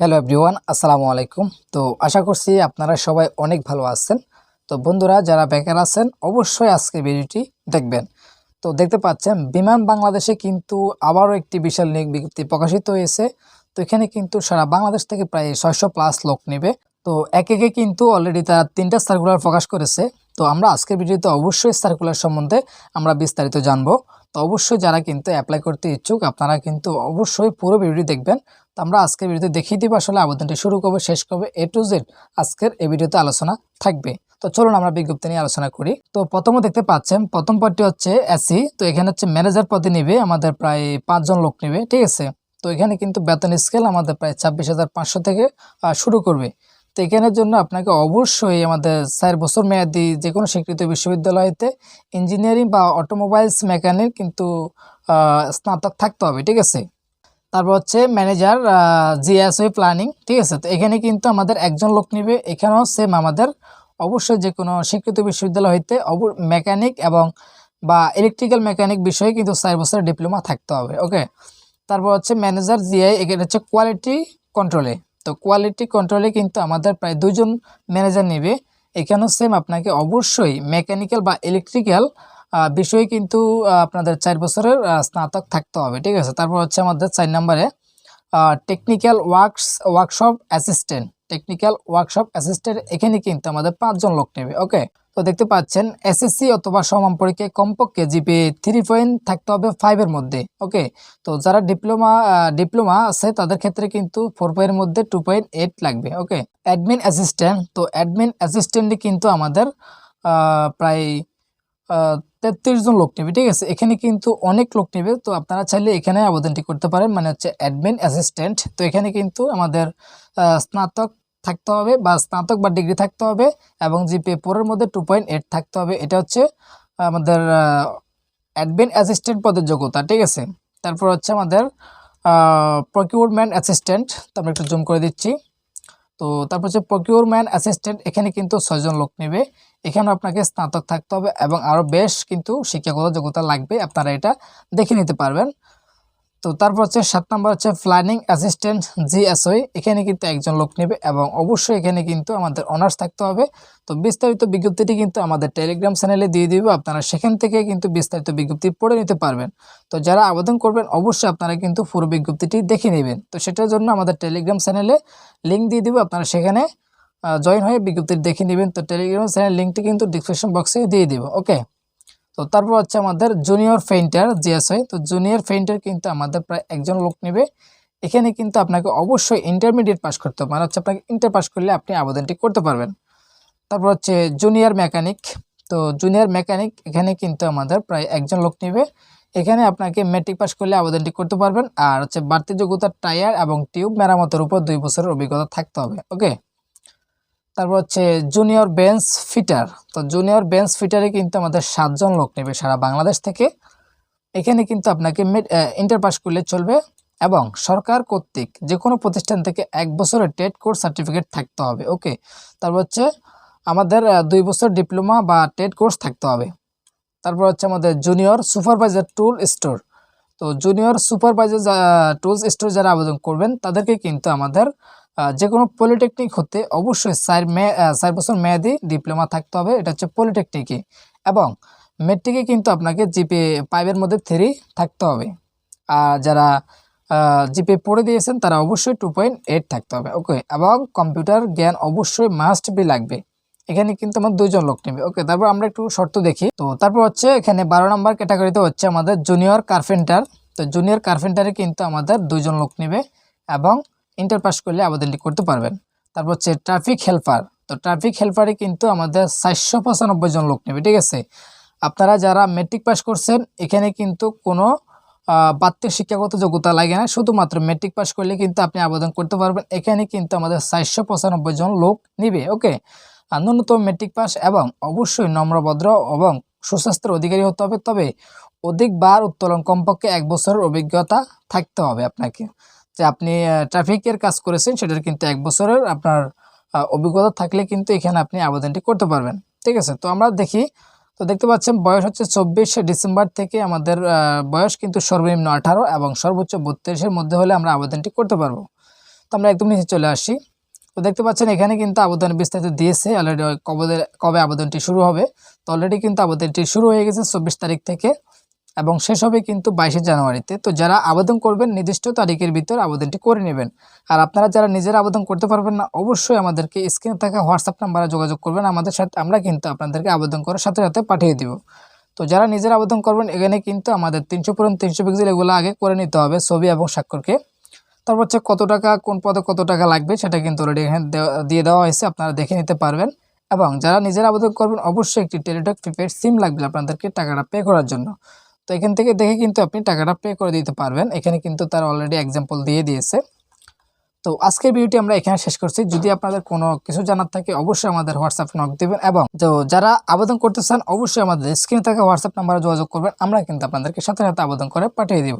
Hello everyone আসসালামু আলাইকুম। তো আশা করছি আপনারা সবাই অনেক ভালো আছেন। তো বন্ধুরা, যারা বেকার আছেন, অবশ্যই আজকে ভিডিওটি দেখবেন। তো দেখতে পাচ্ছেন, বিমান বাংলাদেশে কিন্তু আবারও একটি বিশাল নিয়োগ বিজ্ঞপ্তি প্রকাশিত হয়েছে। তো এখানে কিন্তু সারা বাংলাদেশ থেকে প্রায় ছয়শো প্লাস লোক নেবে। তো এক একে কিন্তু অলরেডি তারা তিনটা সার্কুলার প্রকাশ করেছে। তো আমরা আজকের ভিডিওতে অবশ্যই সার্কুলার সম্বন্ধে আমরা বিস্তারিত জানব। তো অবশ্যই যারা কিন্তু অ্যাপ্লাই করতে ইচ্ছুক, আপনারা কিন্তু অবশ্যই পুরো ভিডিওটি দেখবেন। তো আমরা আজকের ভিডিওতে দেখিয়ে দিব আসলে আবেদনটি শুরু করবে, শেষ করবে, এ টু জেড আজকের এই ভিডিওতে আলোচনা থাকবে। তো চলুন আমরা বিজ্ঞপ্তি নিয়ে আলোচনা করি। তো প্রথমে দেখতে পাচ্ছেন, প্রথম পদটি হচ্ছে এসি তো এখানে হচ্ছে ম্যানেজার পদে নিবে, আমাদের প্রায় পাঁচজন লোক নেবে, ঠিক আছে? তো এখানে কিন্তু বেতন স্কেল আমাদের প্রায় ছাব্বিশ হাজার পাঁচশো থেকে শুরু করবে। তো এখানের জন্য আপনাকে অবশ্যই আমাদের চার বছর মেয়াদি যে কোনো স্বীকৃত বিশ্ববিদ্যালয়তে ইঞ্জিনিয়ারিং বা অটোমোবাইলস মেকানিক কিন্তু স্নাতক থাকতে হবে, ঠিক আছে? তারপর হচ্ছে ম্যানেজার জিএসওই প্ল্যানিং ঠিক আছে? তো এখানে কিন্তু আমাদের একজন লোক নেবে। এখানেও সেম আমাদের। অবশ্যই যে কোনো স্বীকৃত বিশ্ববিদ্যালয় হইতে অব মেকানিক এবং বা ইলেকট্রিক্যাল মেকানিক বিষয়ে কিন্তু চার বছরের ডিপ্লোমা থাকতে হবে ওকে তারপর হচ্ছে ম্যানেজার জিআই এখানে হচ্ছে কোয়ালিটি কন্ট্রোলে তো কোয়ালিটি কন্ট্রোলে কিন্তু আমাদের প্রায় দুজন ম্যানেজার নেবে। এখানেও সেম আপনাকে অবশ্যই মেকানিক্যাল বা ইলেকট্রিক্যাল বিষয়ে কিন্তু আপনাদের চার বছরের স্নাতক থাকতে হবে, ঠিক আছে? তারপর হচ্ছে আমাদের চার নম্বরে technical works workshop assistant technical workshop assistant এখানে কিন্তু আমাদের পাঁচজন লোক নেবে ওকে তো দেখতে পাচ্ছেন এসএসসি অথবা সমান পরীক্ষায় কমপক্ষে জিপি থ্রি পয়েন্ট থাকতে হবে ফাইভের মধ্যে ওকে তো যারা ডিপ্লোমা ডিপ্লোমা আছে, তাদের ক্ষেত্রে কিন্তু ফোর পয়েন্টের মধ্যে টু পয়েন্ট এইট লাগবে ওকে অ্যাডমিন অ্যাসিস্ট্যান্ট তো অ্যাডমিন অ্যাসিস্ট্যান্টই কিন্তু আমাদের প্রায় তেত্রিশ জন লোক নেবে, ঠিক আছে? এখানে কিন্তু অনেক লোক নেবে, তো আপনারা চাইলে এখানে আবেদনটি করতে পারেন মানে হচ্ছে অ্যাডমিন অ্যাসিস্ট্যান্ট তো এখানে কিন্তু আমাদের স্নাতক থাকতে হবে বা স্নাতক বা ডিগ্রি থাকতে হবে এবং জিপি ফোরের মধ্যে টু পয়েন্ট এইট থাকতে হবে। এটা হচ্ছে আমাদের অ্যাডমিন অ্যাসিস্ট্যান্ট পদের যোগ্যতা, ঠিক আছে? তারপর হচ্ছে আমাদের প্রকিউরমেন্ট অ্যাসিস্ট্যান্ট তো আমরা একটু জুম করে দিচ্ছি। তো তারপর হচ্ছে প্রকিউরম্যান অ্যাসিস্ট্যান্ট এখানে কিন্তু ছয়জন লোক নেবে। এখানে আপনাকে স্নাতক থাকতে হবে এবং আরও বেশ কিন্তু শিক্ষাগত যোগ্যতা লাগবে, আপনারা এটা দেখে নিতে পারবেন। তো তারপর হচ্ছে সাত নম্বর হচ্ছে প্ল্যানিং অ্যাসিস্ট্যান্ট জিএসওই এখানে কিন্তু একজন লোক নেবে এবং অবশ্যই এখানে কিন্তু আমাদের অনার্স থাকতে হবে। তো বিস্তারিত বিজ্ঞপ্তিটি কিন্তু আমাদের টেলিগ্রাম চ্যানেলে দিয়ে দিব, আপনারা সেখান থেকে কিন্তু বিস্তারিত বিজ্ঞপ্তি পড়ে নিতে পারবেন। তো যারা আবেদন করবেন, অবশ্যই আপনারা কিন্তু পুরো বিজ্ঞপ্তিটি দেখে নেবেন। তো সেটার জন্য আমাদের টেলিগ্রাম চ্যানেলে লিঙ্ক দিয়ে দিব, আপনারা সেখানে জয়েন হয়ে বিজ্ঞপ্তি দেখে নেবেন। তো টেলিগ্রাম চ্যানেল লিঙ্কটি কিন্তু ডিসক্রিপশন বক্সে দিয়ে দিব ওকে তো তারপর হচ্ছে আমাদের জুনিয়র পেইন্টার জিএসআই তো জুনিয়র পেইন্টার কিন্তু আমাদের প্রায় একজন লোক নেবে। এখানে কিন্তু আপনাকে অবশ্যই ইন্টারমিডিয়েট পাস করতে হবে মানে হচ্ছে আপনাকে ইন্টার পাস করলে আপনি আবেদনটি করতে পারবেন। তারপর হচ্ছে জুনিয়র মেকানিক তো জুনিয়র মেকানিক এখানে কিন্তু আমাদের প্রায় একজন লোক নেবে। এখানে আপনাকে মেট্রিক পাস করলে আবেদনটি করতে পারবেন, আর হচ্ছে বাড়তি যোগ্যতার টায়ার এবং টিউব মেরামতের উপর দুই বছরের অভিজ্ঞতা থাকতে হবে ওকে তারপর হচ্ছে জুনিয়র বেঞ্চ ফিটার তো জুনিয়র বেঞ্চ ফিটারে কিন্তু আমাদের সাতজন লোক নেবে সারা বাংলাদেশ থেকে। এখানে কিন্তু আপনাকে ইন্টার পাস করলে চলবে এবং সরকার কর্তৃক যে কোনো প্রতিষ্ঠান থেকে এক বছরের টেট কোর্স সার্টিফিকেট থাকতে হবে ওকে তারপর হচ্ছে আমাদের দুই বছর ডিপ্লোমা বা টেট কোর্স থাকতে হবে। তারপর হচ্ছে আমাদের জুনিয়র সুপারভাইজার টুল স্টোর তো জুনিয়র সুপারভাইজার টুলস স্টোর যারা আবেদন করবেন, তাদেরকে কিন্তু আমাদের যে কোনো পলিটেকনিক হতে অবশ্যই চার মে চার বছর মেয়াদি ডিপ্লোমা থাকতে হবে, এটা হচ্ছে পলিটেকনিকে এবং মেট্রিকে কিন্তু আপনাকে জিপে ফাইভের মধ্যে থ্রি থাকতে হবে। আর যারা জিপে পড়ে দিয়েছেন, তারা অবশ্যই টু পয়েন্ট এইট থাকতে হবে ওকে এবং কম্পিউটার জ্ঞান অবশ্যই মাস্ট বি লাগবে। এখানে কিন্তু আমার দুইজন লোক নেবে ওকে তারপর আমরা একটু শর্ত দেখি। তো তারপর হচ্ছে এখানে বারো নম্বর ক্যাটাগরিতে হচ্ছে আমাদের জুনিয়র কার্পেন্টার তো জুনিয়র কার্পেন্টারে কিন্তু আমাদের দুইজন লোক নেবে এবং ইন্টার পাস করলে আবেদনটি করতে পারবেন। তারপর হচ্ছে ট্রাফিক হেল্পার তো ট্রাফিক হেল্পারে কিন্তু আমাদের চারশো পঁচানব্বই জন লোক নেবে, ঠিক আছে? আপনারা যারা মেট্রিক পাস করছেন, এখানে কিন্তু কোনো বাড়তি শিক্ষাগত যোগ্যতা লাগে না। শুধুমাত্র মেট্রিক পাস করলে কিন্তু আপনি আবেদন করতে পারবেন। এখানে কিন্তু আমাদের চারশো পঁচানব্বই জন লোক নিবে, ওকে? ন্যূনতম মেট্রিক পাস এবং অবশ্যই নম্রভদ্র এবং সুস্বাস্থ্যের অধিকারী হতে হবে। তবে অধিক বার উত্তোলন কমপক্ষে এক বছরের অভিজ্ঞতা থাকতে হবে আপনাকে। যে আপনি ট্রাফিকের কাজ করেছেন, সেটার কিন্তু এক বছরের আপনার অভিজ্ঞতা থাকলে কিন্তু এখানে আপনি আবেদনটি করতে পারবেন। ঠিক আছে? তো আমরা দেখি, তো দেখতে পাচ্ছেন বয়স হচ্ছে চব্বিশে ডিসেম্বর থেকে আমাদের বয়স কিন্তু সর্বনিম্ন আঠারো এবং সর্বোচ্চ বত্রিশের মধ্যে হলে আমরা আবেদনটি করতে পারব। তো আমরা একদম নিচে চলে আসি। তো দেখতে পাচ্ছেন এখানে কিন্তু আবেদন বিস্তারিত দিয়েছে অলরেডি কবে কবে আবেদনটি শুরু হবে। তো অলরেডি কিন্তু আবেদনটি শুরু হয়ে গেছে চব্বিশ তারিখ থেকে। এবং শেষ হবে কিন্তু বাইশে জানুয়ারিতে। তো যারা আবেদন করবেন, নির্দিষ্ট তারিখের ভিতর আবেদনটি করে নেবেন। আর আপনারা যারা নিজেরা আবেদন করতে পারবেন না, অবশ্যই আমাদেরকে স্ক্রিনে থাকা হোয়াটসঅ্যাপ নাম্বারে যোগাযোগ করবেন। আমাদের সাথে আমরা কিন্তু আপনাদেরকে আবেদন করার সাথে সাথে পাঠিয়ে দিব। তো যারা নিজের আবেদন করবেন, এখানে কিন্তু আমাদের তিনশো পূরণ তিনশো পিক্সেল এগুলো আগে করে নিতে হবে ছবি এবং স্বাক্ষরকে। তারপর হচ্ছে কত টাকা, কোন পদে কত টাকা লাগবে, সেটা কিন্তু অলরেডি এখানে দিয়ে দেওয়া হয়েছে, আপনারা দেখে নিতে পারবেন। এবং যারা নিজের আবেদন করবেন, অবশ্যই একটি টেলিটক প্রিপেড সিম লাগবে আপনাদেরকে টাকাটা পে করার জন্য। তো এখান থেকে দেখে কিন্তু আপনি টাকাটা পে করে দিতে পারবেন। এখানে কিন্তু তার অলরেডি এক্সাম্পল দিয়ে দিয়েছে। তো আজকের ভিডিওটি আমরা এখানে শেষ করছি। যদি আপনাদের কোনো কিছু জানার থাকে, অবশ্যই আমাদের হোয়াটসঅ্যাপ নক দেবেন এবং তো যারা আবেদন করতে চান, অবশ্যই আমাদের স্ক্রিনে থাকা হোয়াটসঅ্যাপ নাম্বারে যোগাযোগ করবেন। আমরা কিন্তু আপনাদেরকে সাথে সাথে আবেদন করে পাঠিয়ে দিব।